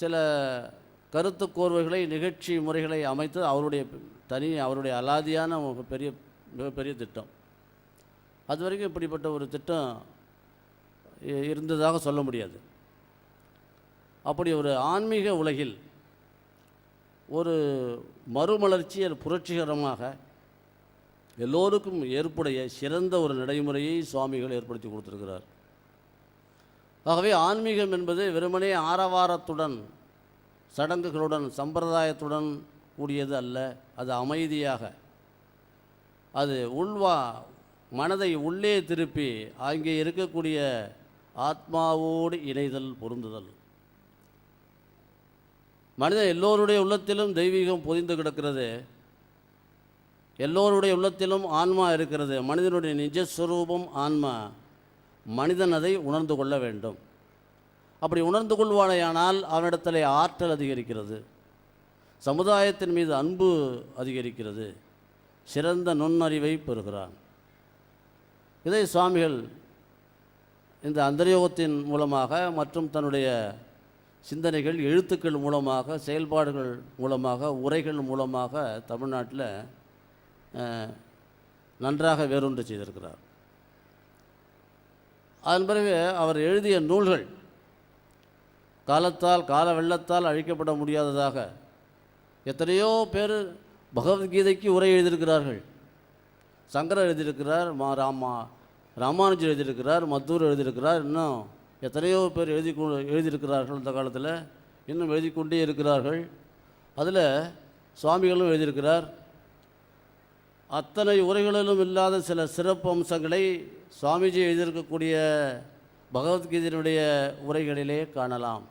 சில கருத்து கோர்வைகளை நிகழ்ச்சி முறைகளை அமைத்து அவருடைய தனி அவருடைய அலாதியான பெரிய மிகப்பெரிய திட்டம். அது வரைக்கும் இப்படிப்பட்ட ஒரு திட்டம் இ- இருந்ததாக சொல்ல முடியாது. அப்படி ஒரு ஆன்மீக உலகில் ஒரு மறுமலர்ச்சி அது புரட்சிகரமாக எல்லோருக்கும் ஏற்புடைய சிறந்த ஒரு நடைமுறையை சுவாமிகள் ஏற்படுத்தி கொடுத்துருக்கிறார். ஆகவே ஆன்மீகம் என்பது வெறுமனே ஆரவாரத்துடன் சடங்குகளுடன் சம்பிரதாயத்துடன் கூடியது அல்ல. அது அமைதியாக. அது உள்வா மனதை உள்ளே திருப்பி அங்கே இருக்கக்கூடிய ஆத்மாவோடு இணைதல் பொருந்துதல். மனிதன் எல்லோருடைய உள்ளத்திலும் தெய்வீகம் பொதிந்து கிடக்கிறது. எல்லோருடைய உள்ளத்திலும் ஆன்மா இருக்கிறது. மனிதனுடைய நிஜஸ்வரூபம் ஆன்மா. மனிதன் அதை உணர்ந்து கொள்ள வேண்டும். அப்படி உணர்ந்து கொள்வானேயானால் அவனிடத்தில் ஆற்றல் அதிகரிக்கிறது. சமுதாயத்தின் மீது அன்பு அதிகரிக்கிறது. சிறந்த நுண்ணறிவை பெறுகிறான். இதை சுவாமிகள் இந்த அந்தர்யோகத்தின் மூலமாக மற்றும் தன்னுடைய சிந்தனைகள் எழுத்துக்கள் மூலமாக செயல்பாடுகள் மூலமாக உரைகள் மூலமாக தமிழ்நாட்டில் நன்றாக வேரூன்று செய்திருக்கிறார். அதன் பிறகு அவர் எழுதிய நூல்கள் காலத்தால் கால வெள்ளத்தால் அழிக்கப்பட முடியாததாக எத்தனையோ பேர் பகவத்கீதைக்கு உரை எழுதியிருக்கிறார்கள். சங்கரர் எழுதியிருக்கிறார் மா ராமா ராமானுஜர் எழுதியிருக்கிறார் மத்தூர் எழுதியிருக்கிறார் இன்னும் எத்தனையோ பேர் எழுதி எழுதியிருக்கிறார்கள் இந்த காலத்தில் இன்னும் எழுதி கொண்டே இருக்கிறார்கள். அதில் சுவாமிகளும் எழுதியிருக்கிறார். அத்தனை உரைகளிலும் இல்லாத சில சிறப்பு அம்சங்களை சுவாமிஜி எழுதியிருக்கக்கூடிய பகவத்கீதையினுடைய உரைகளிலே காணலாம்.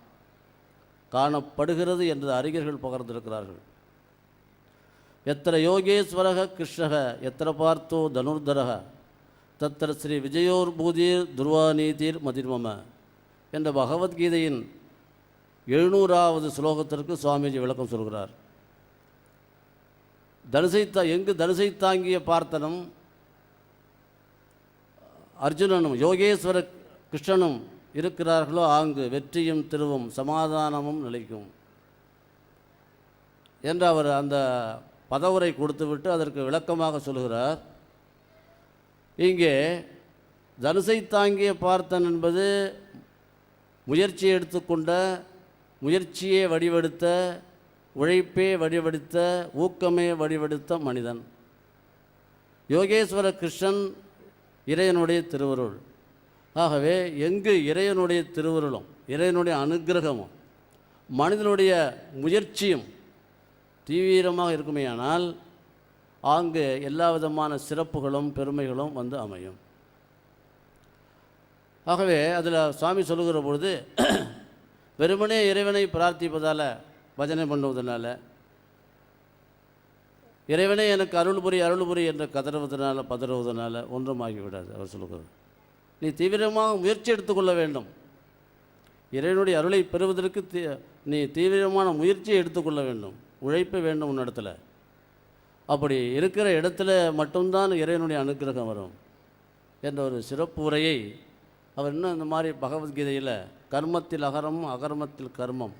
காணப்படுகிறது என்று அறிஞர்கள் பகர்ந்திருக்கிறார்கள். எத்திர யோகேஸ்வரக கிருஷ்ணக எத்திர பார்த்தோ தனுர்தரக தத்திர ஸ்ரீ விஜயோர் பூதீர் துர்வாநீதீர் மதிர்மம என்ற பகவத்கீதையின் எழுநூறாவது ஸ்லோகத்திற்கு சுவாமிஜி விளக்கம் சொல்கிறார். தனுசைத்தா எங்கு தனுசை தாங்கிய பார்த்தனும் அர்ஜுனனும் யோகேஸ்வர கிருஷ்ணனும் இருக்கிறார்களோ ஆங்கு வெற்றியும் திருவும் சமாதானமும் நிலைக்கும். என்று அவர் அந்த பதவுரை கொடுத்துவிட்டு அதற்கு விளக்கமாக சொல்கிறார். இங்கே தனுசை தாங்கிய பார்த்தன் என்பது முயற்சி எடுத்துக்கொண்ட முயற்சியை வடிவெடுத்த உழைப்பே வடிவெடுத்த ஊக்கமே வடிவெடுத்த மனிதன். யோகேஸ்வர கிருஷ்ணன் இறையனுடைய திருவருள். ஆகவே எங்கு இறையனுடைய திருவருளும் இறையனுடைய அனுக்கிரகமும் மனிதனுடைய முயற்சியும் தீவிரமாக இருக்குமேயானால் ஆங்கு எல்லா விதமான சிறப்புகளும் பெருமைகளும் வந்து அமையும். ஆகவே அதில் சுவாமி சொல்லுகிற பொழுது வெறுமனே இறைவனை பிரார்த்திப்பதால் பஜனை பண்ணுவதனால. இறைவனே எனக்கு அருள் புரி அருள் புரி என்று கதறுவதனால பதறுவதனால ஒன்றும் ஆகிவிடாது அவர் சொல்லுகிறது நீ தீவிரமாக முயற்சி எடுத்துக்கொள்ள வேண்டும். இறைவனுடைய அருளை பெறுவதற்கு தீ நீ தீவிரமான முயற்சியை எடுத்துக்கொள்ள வேண்டும். உழைப்பு வேண்டும் உன்னிடத்தில் அப்படி இருக்கிற இடத்துல மட்டும்தான் இறைவனுடைய அனுக்கிரகம் வரும் என்ற ஒரு சிறப்பு உரையை அவர் இன்னும் இந்த மாதிரி பகவத்கீதையில் கர்மத்தில் அகரம் அகர்மத்தில் கர்மம்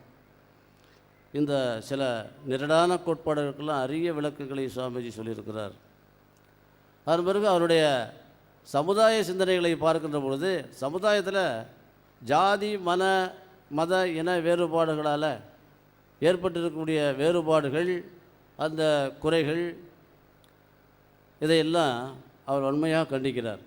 இந்த சில நிரடான கோட்பாடுகளுக்கெல்லாம் அரிய விளக்குகளை சுவாமிஜி சொல்லியிருக்கிறார். அதன் பிறகு அவருடைய சமுதாய சிந்தனைகளை பார்க்கின்ற பொழுது சமுதாயத்தில் ஜாதி மன மத இன வேறுபாடுகளால் ஏற்பட்டிருக்கக்கூடிய வேறுபாடுகள் அந்த குறைகள் இதையெல்லாம் அவர் வன்மையாக கண்டிக்கிறார்.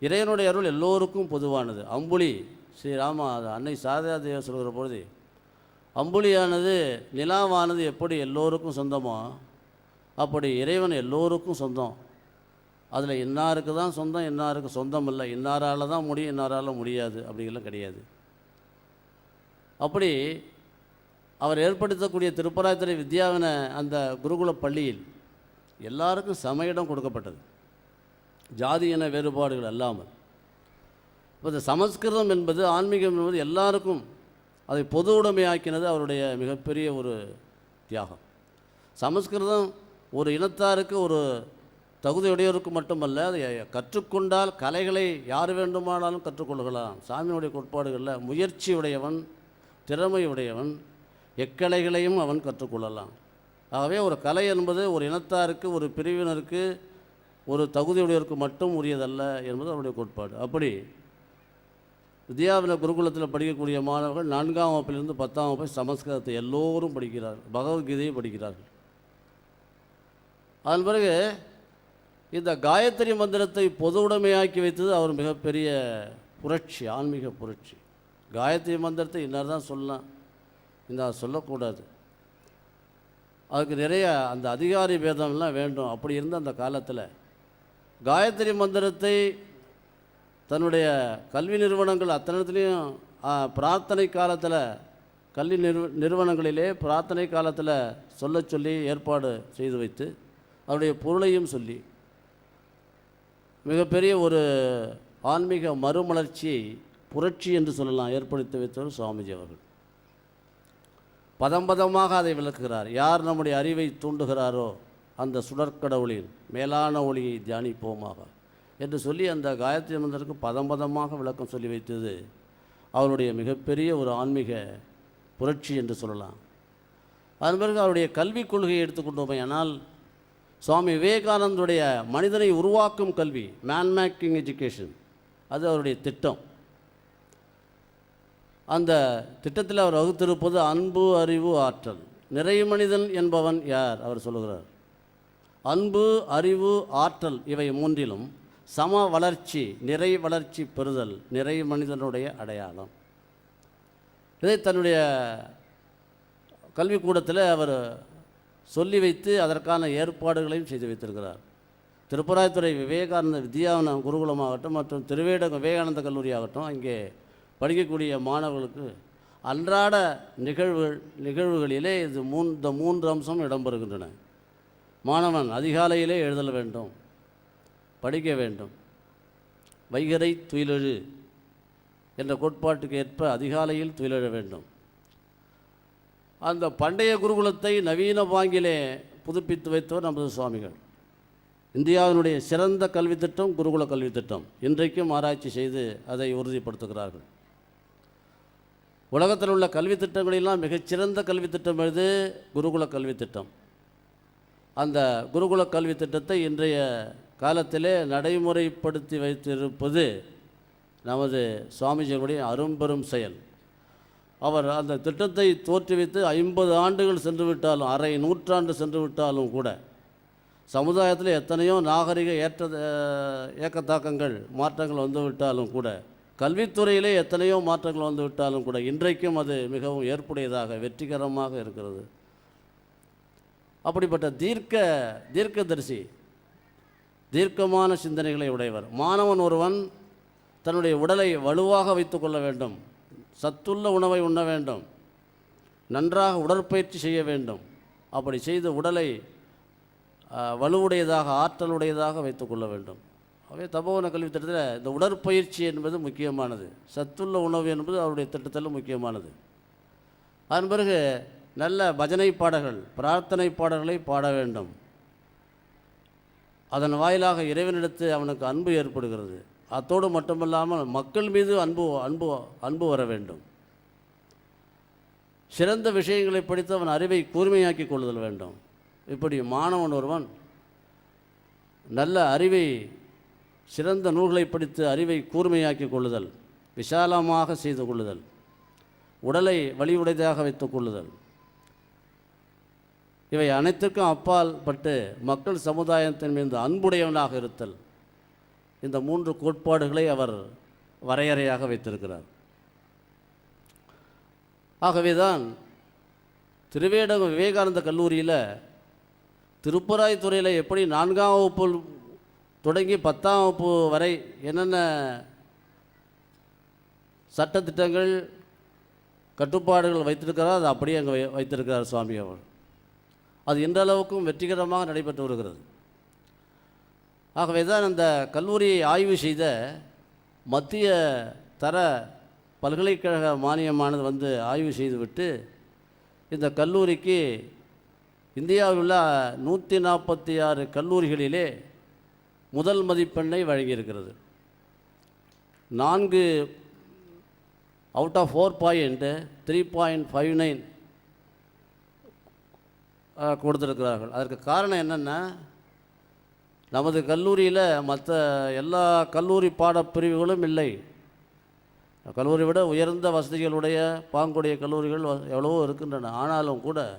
இறைவனுடைய அருள் எல்லோருக்கும் பொதுவானது. அம்புலி ஸ்ரீராமா அது அன்னை சாரதாதேவ சொல்கிற பொழுது அம்புலியானது நிலாவானது எப்படி எல்லோருக்கும் சொந்தமோ அப்படி இறைவன் எல்லோருக்கும் சொந்தம். அதில் இன்னாருக்கு தான் சொந்தம் இன்னாருக்கு சொந்தம் இல்லை இன்னாரால் தான் முடியும் இன்னாரால் முடியாது அப்படிங்கலாம் கிடையாது. அப்படி அவர் ஏற்படுத்தக்கூடிய திருப்பராய்த்துறை வித்யாவின அந்த குருகுல பள்ளியில் எல்லாருக்கும் சம இடம் கொடுக்கப்பட்டது. ஜாதி இன வேறுபாடுகள் அல்லாமல். இப்போ இந்த சமஸ்கிருதம் என்பது ஆன்மீகம் என்பது எல்லாருக்கும் அதை பொது உடைமையாக்கினது அவருடைய மிகப்பெரிய ஒரு தியாகம். சமஸ்கிருதம் ஒரு இனத்தாருக்கு ஒரு தகுதியுடையோருக்கு மட்டுமல்ல அதை கற்றுக்கொண்டால் கலைகளை யார் வேண்டுமானாலும் கற்றுக்கொள்ளலாம் சாமியினுடைய கோட்பாடுகளில் முயற்சி உடையவன் திறமை உடையவன் எக்கலைகளையும் அவன் கற்றுக்கொள்ளலாம். ஆகவே ஒரு கலை என்பது ஒரு இனத்தாருக்கு ஒரு பிரிவினருக்கு ஒரு தகுதியுடையவருக்கு மட்டும் உரியதல்ல என்பது அவருடைய கோட்பாடு. அப்படி வித்யாவின குருகுலத்தில் படிக்கக்கூடிய மாணவர்கள் நான்காம் வகுப்பிலிருந்து பத்தாம் வகுப்பு சமஸ்கிருதத்தை எல்லோரும் படிக்கிறார்கள். பகவத்கீதையை படிக்கிறார்கள். அதன் பிறகு இந்த காயத்ரி மந்திரத்தை பொது உடைமையாக்கி வைத்தது அவர் மிகப்பெரிய புரட்சி ஆன்மீக புரட்சி. காயத்ரி மந்திரத்தை இன்னார் தான் சொல்லலாம். இந்த சொல்லக்கூடாது. அதுக்கு நிறைய அந்த அதிகாரி பேதம்லாம் வேண்டும். அப்படி இருந்த அந்த காலத்தில் காயத்ரி மந்திரத்தை தன்னுடைய கல்வி நிறுவனங்கள் அத்தனத்துலேயும் பிரார்த்தனை காலத்தில் கல்வி நிறுவ நிறுவனங்களிலே பிரார்த்தனை காலத்தில் சொல்ல சொல்லி ஏற்பாடு செய்து வைத்து அவருடைய பொருளையும் சொல்லி மிகப்பெரிய ஒரு ஆன்மீக மறுமலர்ச்சியை புரட்சி என்று சொல்லலாம் ஏற்படுத்தி வைத்தவர் சுவாமிஜி அவர்கள். பதம் பதமாக அதை விளக்குகிறார். யார் நம்முடைய அறிவை தூண்டுகிறாரோ அந்த சுடற்கடவுளின் மேலான ஒளியை தியானிப்போமாக. என்று சொல்லி அந்த காயத்ரி மந்திரத்துக்கு பதம் பதமாக விளக்கம் சொல்லி வைத்தது அவருடைய மிகப்பெரிய ஒரு ஆன்மீக புரட்சி என்று சொல்லலாம். அதன் பிறகு அவருடைய கல்விக் கொள்கையை எடுத்துக்கொண்டோமே ஆனால் சுவாமி விவேகானந்தருடைய மனிதனை உருவாக்கும் கல்வி மேன் மேக்கிங் எஜுகேஷன் அது அவருடைய திட்டம். அந்த திட்டத்தில் அவர் வகுத்திருப்பது அன்பு அறிவு ஆற்றல். நிறை மனிதன் என்பவன் யார்? அவர் சொல்லுகிறார். அன்பு அறிவு ஆற்றல் இவை மூன்றிலும் சம வளர்ச்சி நிறை வளர்ச்சி பெறுதல் நிறை மனிதனுடைய அடையாளம். இதை தன்னுடைய கல்விக்கூடத்தில் அவர் சொல்லி வைத்து அதற்கான ஏற்பாடுகளையும் செய்து வைத்திருக்கிறார். திருப்பராய்த்துறை விவேகானந்த வித்யாவன குருகுலமாகட்டும் மற்றும் திருவேட விவேகானந்த கல்லூரி ஆகட்டும் இங்கே படிக்கக்கூடிய மாணவர்களுக்கு அன்றாட நிகழ்வு நிகழ்வுகளிலே இது மூன் இந்த மூன்று அம்சம் இடம்பெறுகின்றன. மாணவன் அதிகாலையிலே எழுதல் வேண்டும். படிக்க வேண்டும். வைகரை துயிலெழு என்ற கோட்பாட்டுக்கு ஏற்ப அதிகாலையில் துயிலெழ வேண்டும். அந்த பண்டைய குருகுலத்தை நவீன பாங்கிலே புதுப்பித்து வைத்தவர் நமது சுவாமிகள். இந்தியாவினுடைய சிறந்த கல்வி திட்டம் குருகுல கல்வி திட்டம். இன்றைக்கும் ஆராய்ச்சி செய்து அதை உறுதிப்படுத்துகிறார்கள். உலகத்தில் உள்ள கல்வி திட்டங்களெல்லாம் மிகச்சிறந்த கல்வி திட்டம் எது? குருகுல கல்வி திட்டம். அந்த குருகுல கல்வி திட்டத்தை இன்றைய காலத்திலே நடைமுறைப்படுத்தி வைத்திருப்பது நமது சுவாமிஜியுடைய அரும்பெரும் செயல். அவர் அந்த திட்டத்தை தோற்றுவித்து ஐம்பது ஆண்டுகள் சென்று விட்டாலும் அரை நூற்றாண்டு சென்று விட்டாலும் கூட சமுதாயத்தில் எத்தனையோ நாகரிக ஏற்ற ஏக்கத்தாக்கங்கள் மாற்றங்கள் வந்துவிட்டாலும் கூட கல்வித்துறையிலே எத்தனையோ மாற்றங்கள் வந்துவிட்டாலும் கூட இன்றைக்கும் அது மிகவும் ஏற்புடையதாக வெற்றிகரமாக இருக்கிறது. அப்படிப்பட்ட தீர்க்க தீர்க்கதரிசி தீர்க்கமான சிந்தனைகளை உடையவர். மாணவன் ஒருவன் தன்னுடைய உடலை வலுவாக வைத்துக்கொள்ள வேண்டும். சத்துள்ள உணவை உண்ண வேண்டும். நன்றாக உடற்பயிற்சி செய்ய வேண்டும். அப்படி செய்து உடலை வலுவுடையதாக ஆற்றலுடையதாக வைத்துக்கொள்ள வேண்டும். அவே தபோவன கல்வி திட்டத்தில் இந்த உடற்பயிற்சி என்பது முக்கியமானது. சத்துள்ள உணவு என்பது அவருடைய திட்டத்தில் முக்கியமானது. அதன் பிறகு நல்ல பஜனை பாடல்கள் பிரார்த்தனை பாடல்களை பாட வேண்டும். அதன் வாயிலாக இறைவனிடத்து அவனுக்கு அன்பு ஏற்படுகிறது. அத்தோடு மட்டுமல்லாமல் மக்கள் மீது அன்பு அன்பு அன்பு வர வேண்டும். சிறந்த விஷயங்களை படித்து அவன் அறிவை கூர்மையாக்கி கொள்ளுதல் வேண்டும். இப்படி மாணவன் ஒருவன் நல்ல அறிவை சிறந்த நூல்களை படித்து அறிவை கூர்மையாக்கி கொள்ளுதல் விசாலமாக செய்து கொள்ளுதல் உடலை வலியுடையதாக வைத்துக் கொள்ளுதல். இவை அனைத்திற்கும் அப்பால் பட்டு மக்கள் சமுதாயத்தின் மீது அன்புடையவனாக இருத்தல். இந்த மூன்று கோட்பாடுகளை அவர் வரையறையாக வைத்திருக்கிறார். ஆகவேதான் திருவேடகம் விவேகானந்த கல்லூரியில் திருப்பராய்த்துறையில் எப்படி நான்காம் வகுப்பு தொடங்கி பத்தாம் வகுப்பு வரை என்னென்ன சட்டத்திட்டங்கள் கட்டுப்பாடுகள் வைத்திருக்கிறார் அது அப்படியே அங்கே வை- வைத்திருக்கிறார் சுவாமி அவர். அது இன்றளவுக்கும் வெற்றிகரமாக நடைபெற்று வருகிறது. ஆகவே தான் அந்த கல்லூரியை ஆய்வு செய்த மத்திய தர பல்கலைக்கழக மானியமானது வந்து ஆய்வு செய்துவிட்டு இந்த கல்லூரிக்கு இந்தியாவில் உள்ள நூற்றி நாற்பத்தி ஆறு கல்லூரிகளிலே முதல் மதிப்பெண்ணை வழங்கியிருக்கிறது. நான்கு out of four point three point five nine கொடுத்துருக்கிறார்கள். அதற்கு காரணம் என்னென்னா நமது கல்லூரியில் மற்ற எல்லா கல்லூரி பாடப்பிரிவுகளும் இல்லை. கல்லூரி விட உயர்ந்த வசதிகளுடைய பாங்குடைய கல்லூரிகள் வ- எவ்வளவோ இருக்கின்றன. ஆனாலும் கூட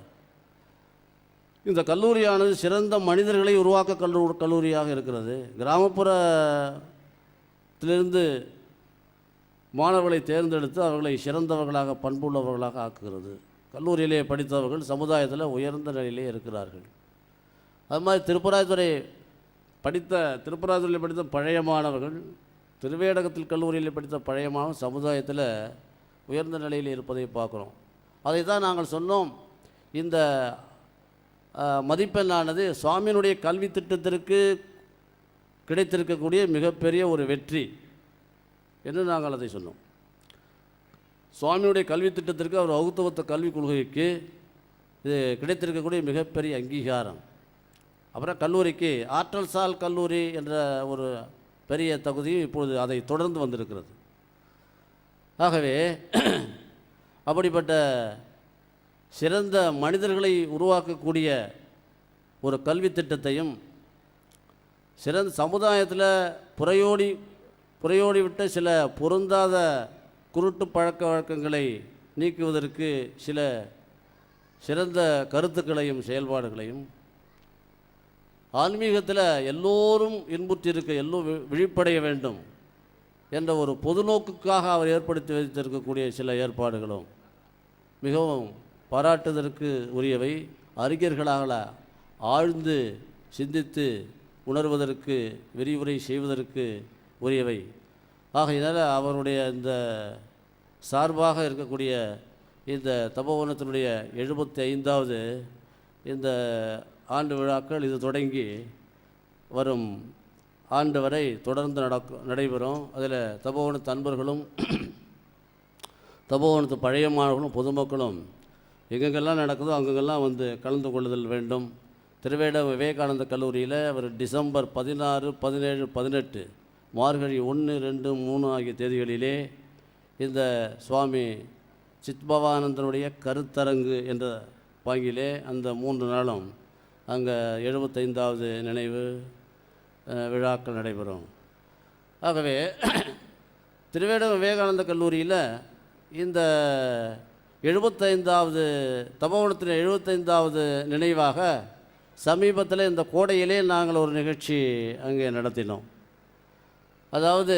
இந்த கல்லூரியானது சிறந்த மனிதர்களை உருவாக்க கல்லூ கல்லூரியாக இருக்கிறது. கிராமப்புறத்திலிருந்து மாணவர்களை தேர்ந்தெடுத்து அவர்களை சிறந்தவர்களாக பண்புள்ளவர்களாக ஆக்குகிறது. கல்லூரியிலே படித்தவர்கள் சமுதாயத்தில் உயர்ந்த நிலையிலே இருக்கிறார்கள். அது மாதிரி திருப்பராய்த்துறை படித்த திருப்பராய்த்துறையில் படித்த பழைய மாணவர்கள் திருவேடகத்தில் கல்லூரியில் படித்த பழைய மாணவன் சமுதாயத்தில் உயர்ந்த நிலையில் இருப்பதை பார்க்குறோம். அதை தான் நாங்கள் சொன்னோம். இந்த மதிப்பெண்ணானது சுவாமியினுடைய கல்வி திட்டத்திற்கு கிடைத்திருக்கக்கூடிய மிகப்பெரிய ஒரு வெற்றி என்று நாங்கள் அதை சொன்னோம். சுவாமியுடைய கல்வி திட்டத்திற்கு அவர் வகுத்து கல்விக் கொள்கைக்கு இது கிடைத்திருக்கக்கூடிய மிகப்பெரிய அங்கீகாரம். அப்புறம் கல்லூரிக்கு ஆற்றல் சால் கல்லூரி என்ற ஒரு பெரிய தகுதியும் இப்பொழுது அதை தொடர்ந்து வந்திருக்கிறது. ஆகவே அப்படிப்பட்ட சிறந்த மனிதர்களை உருவாக்கக்கூடிய ஒரு கல்வி திட்டத்தையும் சிறந்த சமுதாயத்தில் புறையோடி புறையோடி விட்ட சில பொருந்தாத குருட்டு பழக்க வழக்கங்களை நீக்குவதற்கு சில சிறந்த கருத்துக்களையும் செயல்பாடுகளையும் ஆன்மீகத்தில் எல்லோரும் இன்புற்றிருக்க எல்லோரும் வி- விழிப்படைய வேண்டும் என்ற ஒரு பொது நோக்குக்காக அவர் ஏற்படுத்தி வைத்திருக்கக்கூடிய சில ஏற்பாடுகளும் மிகவும் பாராட்டுதற்கு உரியவை. அறிஞர்களாக ஆழ்ந்து சிந்தித்து உணர்வதற்கு விரிவுரை செய்வதற்கு உரியவை. ஆகையினால் அவருடைய இந்த சார்பாக இருக்கக்கூடிய இந்த தபோவனத்தினுடைய எழுபத்தி ஐந்தாவது இந்த ஆண்டு விழாக்கள் இது தொடங்கி வரும் ஆண்டு வரை தொடர்ந்து நடக்கும் நடைபெறும். அதில் தபோவனத்து அன்பர்களும் தபோவனத்து பழைய மாணவர்களும் பொதுமக்களும் எங்கெங்கெல்லாம் நடக்குதோ அங்கெங்கெல்லாம் வந்து கலந்து கொள்ளுதல் வேண்டும். திருவேட விவேகானந்த கல்லூரியில் அவர் டிசம்பர் பதினாறு பதினேழு பதினெட்டு மார்கழி ஒன்று ரெண்டு மூணு ஆகிய தேதிகளிலே இந்த சுவாமி சித்பவானந்தனுடைய கருத்தரங்கு என்ற பாங்கிலே அந்த மூன்று நாளும் அங்கே எழுபத்தைந்தாவது நினைவு விழாக்கள் நடைபெறும். ஆகவே திருவேடம் விவேகானந்த கல்லூரியில் இந்த எழுபத்தைந்தாவது தபோவனத்தின் எழுபத்தைந்தாவது நினைவாக சமீபத்தில் இந்த கோடையிலே நாங்கள் ஒரு நிகழ்ச்சி அங்கே நடத்தினோம். அதாவது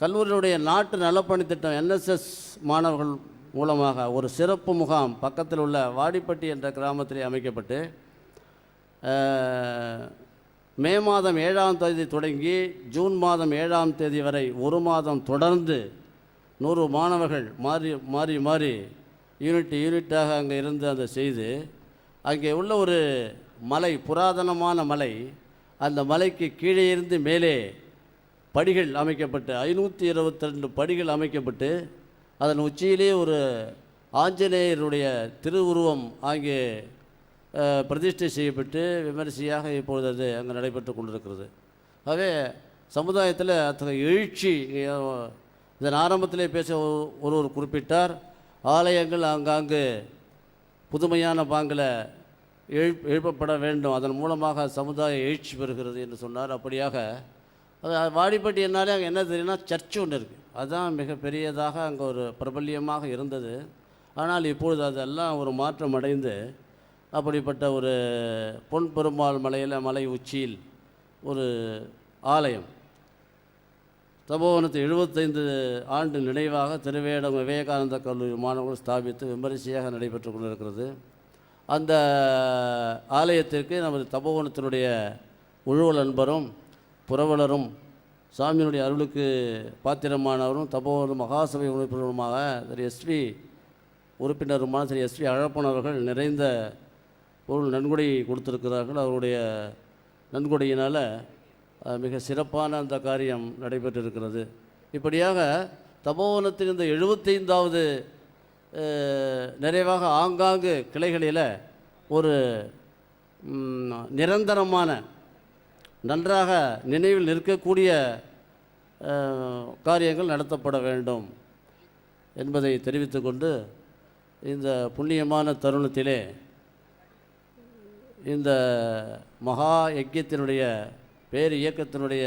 கல்லூரியுடைய நாட்டு நலப்பணி திட்டம் என்எஸ்எஸ் மாணவர்கள் மூலமாக ஒரு சிறப்பு முகாம் பக்கத்தில் உள்ள வாடிப்பட்டி என்ற கிராமத்திலே அமைக்கப்பட்டு மே மாதம் ஏழாம் தேதி தொடங்கி ஜூன் மாதம் ஏழாம் தேதி வரை ஒரு மாதம் தொடர்ந்து நூறு மாணவர்கள் மாறி மாறி மாறி யூனிட் யூனிட்டாக அங்கே இருந்து அதை செய்து அங்கே உள்ள ஒரு மலை புராதனமான மலை அந்த மலைக்கு கீழே இருந்து மேலே படிகள் அமைக்கப்பட்டு ஐநூற்றி இருபத்தி ரெண்டு படிகள் அமைக்கப்பட்டு அதன் உச்சியிலே ஒரு ஆஞ்சநேயருடைய திருவுருவம் அங்கே பிரதிஷ்டை செய்யப்பட்டு விமரிசையாக இப்பொழுது அது அங்கே நடைபெற்று கொண்டிருக்கிறது. ஆகவே சமுதாயத்தில் அத்தகைய எழுச்சி இதன் ஆரம்பத்திலே பேச ஒரு- ஒருவர் குறிப்பிட்டார் ஆலயங்கள் ஆங்காங்கு புதுமையான பாங்கில் எழு எழுப்பப்பட வேண்டும். அதன் மூலமாக சமுதாய எழுச்சி பெறுகிறது என்று சொன்னார். அப்படியாக அது வாடிப்பட்டி என்னாலே அங்கே என்ன தெரியும்னா சர்ச் ஒன்று இருக்குது அதுதான் மிகப்பெரியதாக அங்கே ஒரு பிரபல்யமாக இருந்தது. ஆனால் இப்பொழுது அதெல்லாம் ஒரு மாற்றம் அடைந்து அப்படிப்பட்ட ஒரு பொன் பெருமாள் மலையில் மலை உச்சியில் ஒரு ஆலயம். தபோவனத்து எழுபத்தைந்து ஆண்டு நினைவாக திருவேடம் விவேகானந்த கல்லூரி மாணவர்கள் ஸ்தாபித்து விமரிசையாக நடைபெற்று கொண்டிருக்கிறது. அந்த ஆலயத்திற்கு நமது தபோவனத்தினுடைய உழுவல் அன்பரும் புரவலரும் சாமியினுடைய அருளுக்கு பாத்திரமானவரும் தபோவன மகாசபை உறுப்பினருமாக திரு எஸ்வி உறுப்பினருமான திரு எஸ்வி அழப்பன் அவர்கள் நிறைந்த பொருள் நன்கொடை கொடுத்திருக்கிறார்கள். அவருடைய நன்கொடையினால் மிக சிறப்பான அந்த காரியம் நடைபெற்றிருக்கிறது. இப்படியாக தபோவனத்தின் இந்த எழுபத்தைந்தாவது நிறைவாக ஆங்காங்கு கிளைகளில் ஒரு நிரந்தரமான நன்றாக நினைவில் நிற்கக்கூடிய காரியங்கள் நடத்தப்பட வேண்டும் என்பதை தெரிவித்துக்கொண்டு இந்த புண்ணியமான தருணத்திலே இந்த மகா யஜ்யத்தினுடைய பேர் இயக்கத்தினுடைய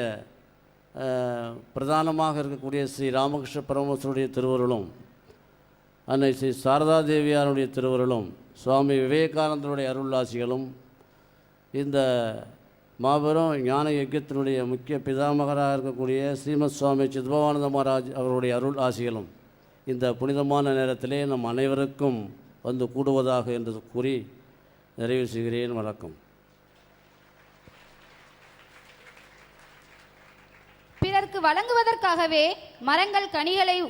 பிரதானமாக இருக்கக்கூடிய ஸ்ரீ ராமகிருஷ்ண பரமஹம்சருடைய திருவருளும் அன்னை ஸ்ரீ சாரதா தேவியாருடைய திருவருளும் சுவாமி விவேகானந்தருடைய அருளாசிகளும் இந்த மாபெரும் ஞான யஜ்யத்தினுடைய முக்கிய பிதாமகராக இருக்கக்கூடிய ஸ்ரீமத் சுவாமி சித்பவானந்த மகாராஜ் அவருடைய அருள் ஆசிகளும் இந்த புனிதமான நேரத்திலே நம் அனைவருக்கும் வந்து கூடுவதாக என்று கூறி நிறைவு செய்கிறேன். வணக்கம். பிறர்க்கு வழங்குவதற்காகவே மரங்கள் கனிகளை